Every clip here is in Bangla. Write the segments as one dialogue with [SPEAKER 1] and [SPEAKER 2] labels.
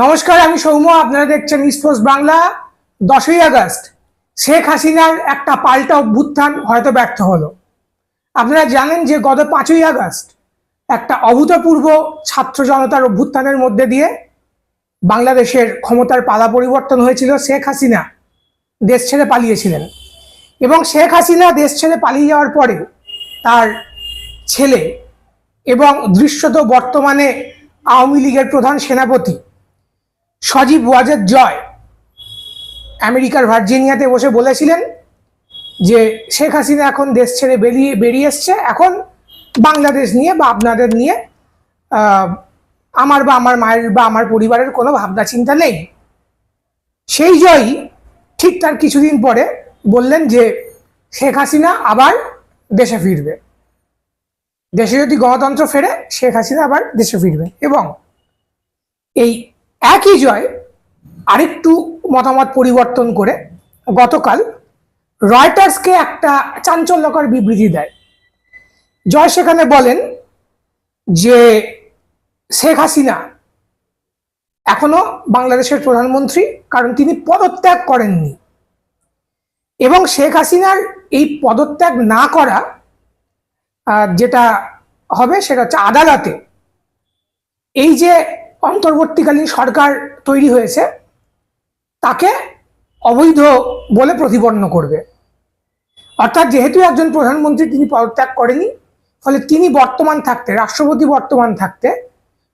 [SPEAKER 1] নমস্কার, আমি সৌম্য, আপনারা দেখছেন স্পোর্টস বাংলা দশই আগস্ট, শেখ হাসিনার একটা পাল্টা অভ্যুত্থান হয়তো ব্যর্থ হলো। আপনারা জানেন যে গত পাঁচই আগস্ট একটা অভূতপূর্ব ছাত্র জনতার অভ্যুত্থানের মধ্যে দিয়ে বাংলাদেশের ক্ষমতার পালা পরিবর্তন হয়েছিল। শেখ হাসিনা দেশ ছেড়ে পালিয়েছিলেন এবং শেখ হাসিনা দেশ ছেড়ে পালিয়ে যাওয়ার পরে তার ছেলে এবং দৃশ্যত বর্তমানে আওয়ামী লীগের প্রধান সেনাপতি সজীব ওয়াজেদ জয় আমেরিকার ভার্জিনিয়াতে বসে বলেছিলেন যে শেখ হাসিনা এখন দেশ ছেড়ে বেরিয়ে বেরিয়ে এসছে। এখন বাংলাদেশ নিয়ে বা আপনাদের নিয়ে আমার বা আমার মায়ের বা আমার পরিবারের কোনো ভাবনা চিন্তা নেই। সেই জয়ই ঠিক তার কিছুদিন পরে বললেন যে শেখ হাসিনা আবার দেশে ফিরবে। দেশে যদি গণতন্ত্র ফেরে, শেখ হাসিনা আবার দেশে ফিরবে। এবং এই একই জয় আরেকটু মতামত পরিবর্তন করে গতকাল রয়টার্সকে একটা চাঞ্চল্যকর বিবৃতি দেয়। জয় সেখানে বলেন যে শেখ হাসিনা এখনও বাংলাদেশের প্রধানমন্ত্রী, কারণ তিনি পদত্যাগ করেননি। এবং শেখ হাসিনার এই পদত্যাগ না করা যেটা হবে সেটা হচ্ছে আদালতে। এই যে অন্তর্বর্তীকালীন সরকার তৈরি হয়েছে, তাকে অবৈধ বলে প্রতিপন্ন করবে। অর্থাৎ যেহেতু একজন প্রধানমন্ত্রী তিনি পদত্যাগ করেনি ফলে তিনি বর্তমান থাকতে, রাষ্ট্রপতি বর্তমান থাকতে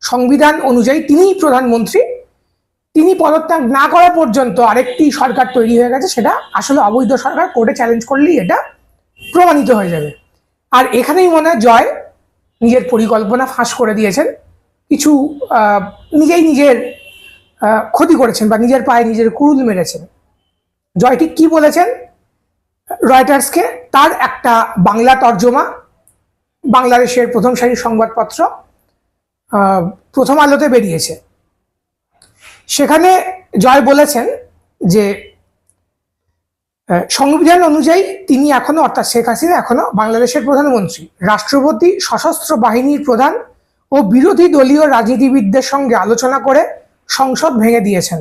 [SPEAKER 1] সংবিধান অনুযায়ী তিনিই প্রধানমন্ত্রী। তিনি পদত্যাগ না করা পর্যন্ত আরেকটি সরকার তৈরি হয়ে গেছে, সেটা আসলে অবৈধ সরকার কোর্টে চ্যালেঞ্জ করলেই এটা প্রমাণিত হয়ে যাবে। আর এখানেই মনে হয় জয় নিজের পরিকল্পনা ফাঁস করে দিয়েছেন। কিছু নিজেই নিজের ক্ষতি করেছেন বা নিজের পায়ে নিজের কুরুল মেরেছেন। জয় ঠিক কি বলেছেন? রয়টার্সকে তার একটা বাংলা তর্জমা, বাংলাদেশের প্রথম সারির সংবাদপত্র প্রথম আলোতে বেরিয়েছে। সেখানে জয় বলেছেন যে সংবিধান অনুযায়ী তিনি এখনও, অর্থাৎ শেখ হাসিনা এখনও বাংলাদেশের প্রধানমন্ত্রী, রাষ্ট্রপতি সশস্ত্র বাহিনীর প্রধান ও বিরোধী দলীয় রাজনীতিবিদদের সঙ্গে আলোচনা করে সংসদ ভেঙে দিয়েছেন।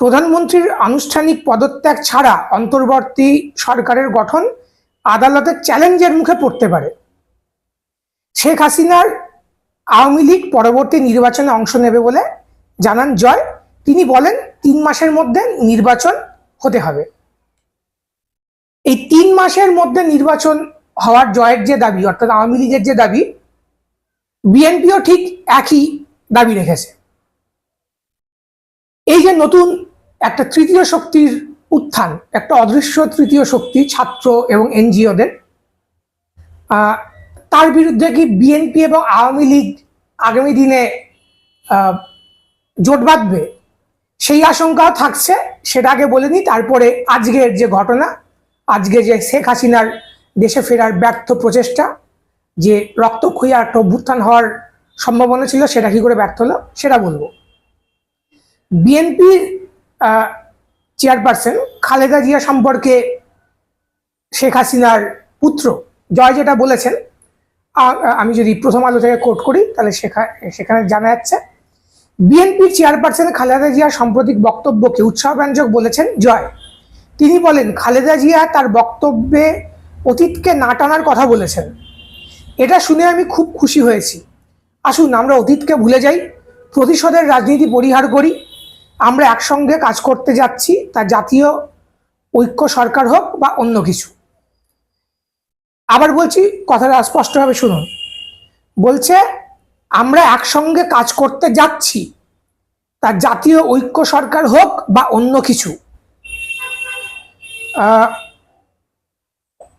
[SPEAKER 1] প্রধানমন্ত্রীর আনুষ্ঠানিক পদত্যাগ ছাড়া অন্তর্বর্তী সরকারের গঠন আদালতের চ্যালেঞ্জের মুখে পড়তে পারে। শেখ হাসিনার আওয়ামী লীগ পরবর্তী নির্বাচনে অংশ নেবে বলে জানান জয়। তিনি বলেন, তিন মাসের মধ্যে নির্বাচন হতে হবে। এই তিন মাসের মধ্যে নির্বাচন হওয়ার জয়ের যে দাবি, অর্থাৎ আওয়ামী লীগের যে দাবি বিএনপিও ঠিক একই দাবি রেখেছে। এই যে নতুন একটা তৃতীয় শক্তির উত্থান, একটা অদৃশ্য তৃতীয় শক্তি, ছাত্র এবং এনজিওদের তার বিরুদ্ধে কি বিএনপি এবং আওয়ামী লীগ আগামী দিনে জোট বাঁধবে? সেই আশঙ্কাও থাকছে, সেটা আগে বলে নিই তারপরে আজকের যে ঘটনা, আজকে যে শেখ হাসিনার দেশে ফেরার ব্যর্থ প্রচেষ্টা যে রক্তক্ষয়ী একটা অভ্যুত্থান হওয়ার সম্ভাবনা ছিল, সেটা কি করে ব্যর্থ হলো, সেটা বলব। বিএনপির চেয়ারপারসন খালেদা জিয়া সম্পর্কে শেখ হাসিনার পুত্র জয় যেটা বলেছেন আমি যদি প্রথম আলো থেকে কোট করি, তাহলে সেখা- সেখানে জানা যাচ্ছে, বিএনপির চেয়ারপারসন খালেদা জিয়ার সাম্প্রতিক বক্তব্যকে উৎসাহব্যঞ্জক বলেছেন, জয়। তিনি বলেন, খালেদা জিয়া তার বক্তব্যে অতীতকে না টানার কথা বলেছেন। এটা শুনে আমি খুব খুশি হয়েছি। আসুন, আমরা অতীতকে ভুলে যাই। প্রতিশোধের রাজনীতি পরিহার করি। আমরা একসঙ্গে কাজ করতে যাচ্ছি, তা জাতীয় ঐক্য সরকার হোক বা অন্য কিছু। আবার বলছি, কথাটা স্পষ্টভাবে শুনুন। বলছে, আমরা একসঙ্গে কাজ করতে যাচ্ছি, তা জাতীয় ঐক্য সরকার হোক বা অন্য কিছু।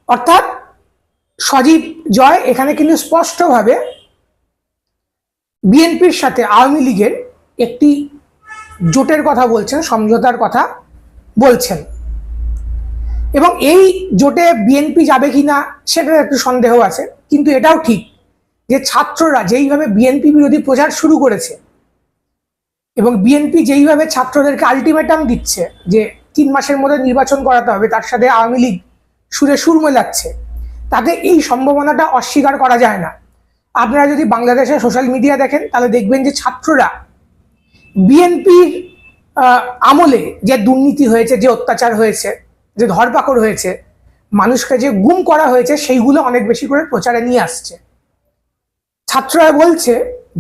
[SPEAKER 1] অর্থাৎ সজীব জয় এখানে কিন্তু স্পষ্টভাবে বিএনপির সাথে আওয়ামী লীগের একটি জোটের কথা বলছেন, সমঝোতার কথা বলছেন। এবং এই জোটে বিএনপি যাবে কিনা সেটার একটু সন্দেহ আছে, কিন্তু এটাও ঠিক যে ছাত্ররা যেইভাবে বিএনপি বিরোধী প্রচার শুরু করেছে এবং বিএনপি যেইভাবে ছাত্রদেরকে আলটিমেটাম দিচ্ছে যে তিন মাসের মধ্যে নির্বাচন করাতে হবে, তার সাথে আওয়ামী লীগ সুরে সুর মেলাচ্ছে তাতে এই সম্ভাবনাটা অস্বীকার করা যায় না। আপনারা যদি বাংলাদেশের সোশ্যাল মিডিয়া দেখেন, তাহলে দেখবেন যে ছাত্ররা বিএনপির আমলে যে দুর্নীতি হয়েছে, যে অত্যাচার হয়েছে, যে ধরপাকড় হয়েছে, মানুষকে যে গুম করা হয়েছে, সেইগুলো অনেক বেশি করে প্রচারে নিয়ে আসছে। ছাত্ররা বলছে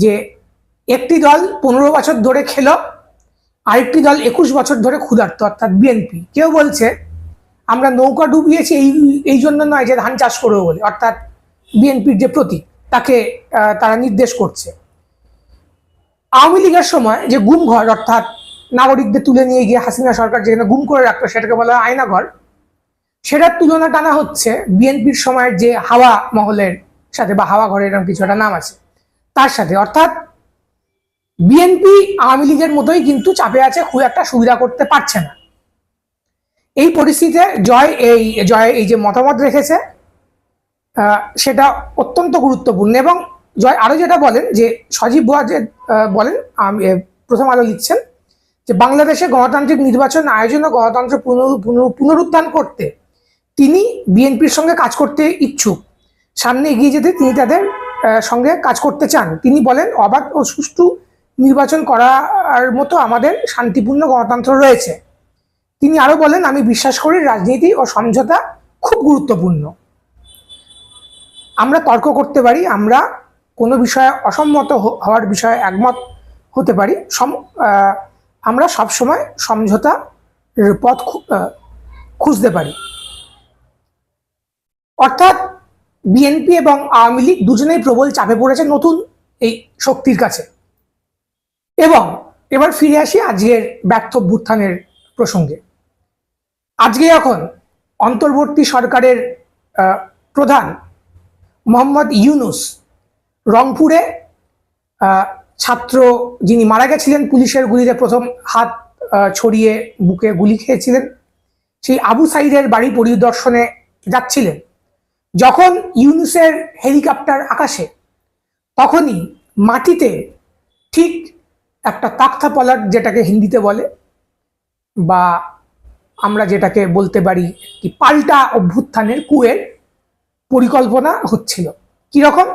[SPEAKER 1] যে একটি দল পনেরো বছর ধরে খেলো, আরেকটি দল একুশ বছর ধরে ক্ষুধার্ত, অর্থাৎ বিএনপি। কেউ বলছে আমরা নৌকা ডুবিয়েছি এই এই জন্য নয় যে ধান চাষ করব বলে, অর্থাৎ বিএনপির যে প্রতীক, তাকে তারা নির্দেশ করছে। আওয়ামী লীগের সময় যে গুম ঘর অর্থাৎ নাগরিকদের তুলে নিয়ে গিয়ে হাসিনা সরকার যেখানে গুম করে রাখতো, সেটাকে বলা হয় আয়না ঘর সেটার তুলনা টানা হচ্ছে বিএনপির সময়ের যে হাওয়া মহলের সাথে, বা হাওয়া ঘরের এরকম কিছু একটা নাম আছে, তার সাথে। অর্থাৎ বিএনপি আওয়ামী লীগের মতোই কিন্তু চাপে আছে, খুব একটা সুবিধা করতে পারছে না। এই পরিস্থিতিতে জয় এই জয় এই যে মতামত রেখেছে সেটা অত্যন্ত গুরুত্বপূর্ণ এবং জয় আরও যেটা বলেন যে সজীব ভুয়া যে বলেন প্রথম আলো লিখছেন যে বাংলাদেশে গণতান্ত্রিক নির্বাচন আয়োজন ও গণতন্ত্র পুনরু- পুনরু- পুনরুত্থান করতে তিনি বিএনপির সঙ্গে কাজ করতে ইচ্ছুক। সামনে এগিয়ে যেতে তিনি তাদের সঙ্গে কাজ করতে চান। তিনি বলেন, অবাধ ও সুষ্ঠু নির্বাচন করার মতো আমাদের শান্তিপূর্ণ গণতন্ত্র রয়েছে। তিনি আরও বলেন, আমি বিশ্বাস করি রাজনীতি ও সমঝোতা খুব গুরুত্বপূর্ণ। আমরা তর্ক করতে পারি, আমরা কোনো বিষয়ে অসম্মত হওয়ার বিষয়ে একমত হতে পারি। সম আমরা সবসময় সমঝোতা পথ খুঁজতে পারি। অর্থাৎ বিএনপি এবং আওয়ামী লীগ দুজনেই প্রবল চাপে পড়েছে নতুন এই শক্তির কাছে। এবং এবার ফিরে আসি আজকের ব্যর্থ অভ্যুত্থানের প্রসঙ্গে। আজকে এখন অন্তর্বর্তী সরকারের প্রধান মোহাম্মদ ইউনুস রংপুরে ছাত্র যিনি মারা গেছিলেন পুলিশের গুলিতে প্রথম হাত ছড়িয়ে বুকে গুলি খেয়েছিলেন, সেই আবু সাইদের বাড়ি পরিদর্শনে যাচ্ছিলেন। যখন ইউনুসের হেলিকপ্টার আকাশে, তখনই মাটিতে ঠিক একটা তাক্তা পলাট যেটাকে হিন্দিতে বলে বা আমরা যেটাকে বলতে পারি কি পাল্টা অভ্যুত্থানের কুয়ের পরিকল্পনা হচ্ছিল। কীরকম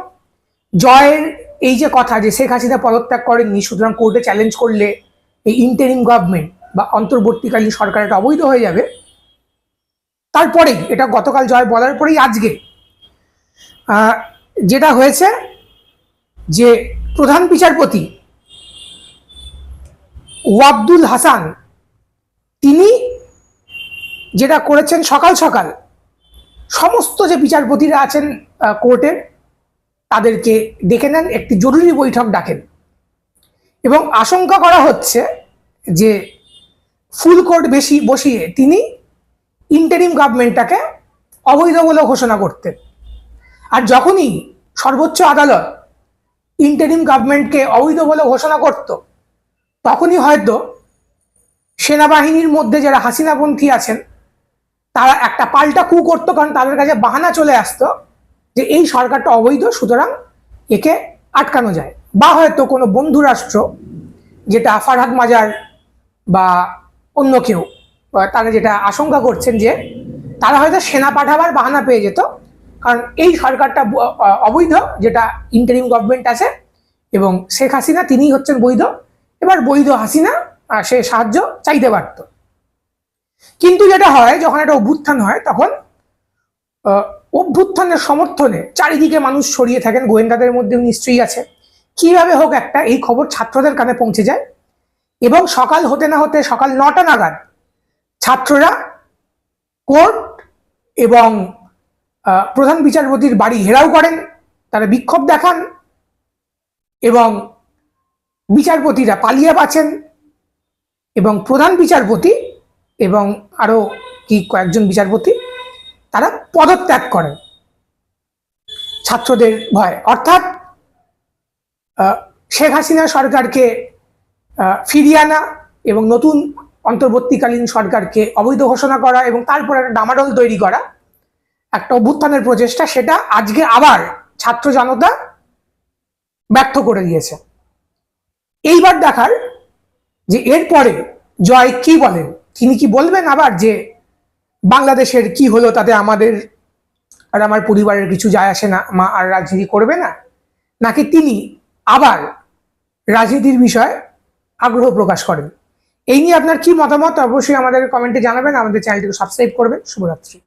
[SPEAKER 1] জয়ের এই যে কথা যে শেখ হাসিনা পদত্যাগ করেননি, সুতরাং কোর্টে চ্যালেঞ্জ করলে এই ইন্টারিম গভর্নমেন্ট বা অন্তর্বর্তীকালীন সরকার এটা অবৈধ হয়ে যাবে। তারপরেই, এটা গতকাল জয় বলার পরেই আজকে যেটা হয়েছে যে প্রধান বিচারপতি ওয়াবদুল হাসান তিনি যেটা করেছেন সকাল সকাল, সমস্ত যে বিচারপতিরা আছেন কোর্টের তাদেরকে ডেকে নেন, একটি জরুরি বৈঠক ডাকেন। এবং আশঙ্কা করা হচ্ছে যে ফুল কোর্ট বেশি, বসিয়ে তিনি ইন্টারিম গভর্নমেন্টটাকে অবৈধ বলে ঘোষণা করতেন। আর যখনই সর্বোচ্চ আদালত ইন্টারিম গভর্নমেন্টকে অবৈধ বলে ঘোষণা করত, তখনই হয়তো সেনাবাহিনীর মধ্যে যারা হাসিনাপন্থী আছেন, তারা একটা পাল্টা কু করতো কারণ তাদের কাছে বাহানা চলে আসতো যে এই সরকারটা অবৈধ, সুতরাং একে আটকানো যায়। বা হয়তো কোনো বন্ধু রাষ্ট্র, যেটা ফারহাদ মাজার বা অন্য কেউ তারা যেটা আশঙ্কা করছেন যে তারা হয়তো সেনা পাঠাবার বাহানা পেয়ে যেত, কারণ এই সরকারটা অবৈধ, যেটা ইন্টারিম গভর্নমেন্ট আছে, এবং শেখ হাসিনা তিনিই হচ্ছেন বৈধ। এবার বৈধ হাসিনা সে সাহায্য চাইতে পারত। কিন্তু যেটা হয়, যখন একটা অভ্যুত্থান হয়, তখন অভ্যুত্থানের সমর্থনে চারিদিকে মানুষ ছড়িয়ে থাকেন। গোয়েন্দাদের মধ্যে নিশ্চয়ই আছে। কীভাবে হোক একটা, এই খবর ছাত্রদের কানে পৌঁছে যায় এবং সকাল হতে না হতে সকাল নটা নাগাদ ছাত্ররা কোর্ট এবং প্রধান বিচারপতির বাড়ি ঘেরাও করেন, তারা বিক্ষোভ দেখান এবং বিচারপতিরা পালিয়ে বাঁচেন। এবং প্রধান বিচারপতি এবং আরও কি কয়েকজন বিচারপতি, তারা পদত্যাগ করেন ছাত্রদের ভয়। অর্থাৎ শেখ হাসিনা সরকারকে ফিরিয়ে আনা এবং নতুন অন্তর্বর্তীকালীন সরকারকে অবৈধ ঘোষণা করা এবং তারপর একটা ডামাডোল তৈরি করা, একটা অভ্যুত্থানের প্রচেষ্টা, সেটা আজকে আবার ছাত্র জনতা ব্যর্থ করে দিয়েছে। এইবার দেখার যে এরপরে জয় কি বলেন তিনি কি বলবেন আবার যে বাংলাদেশের কি হলো তাতে আমাদের আর আমার পরিবারের কিছু যায় আসে না, মা আর রাজনীতি করবে না? নাকি তিনি আবার রাজনীতির বিষয়ে আগ্রহ প্রকাশ করেন? এই নিয়ে আপনার কি মতামত? অবশ্যই আমাদের কমেন্টে জানাবেন। আমাদের চ্যানেলটিকে সাবস্ক্রাইব করবেন। শুভরাত্রি।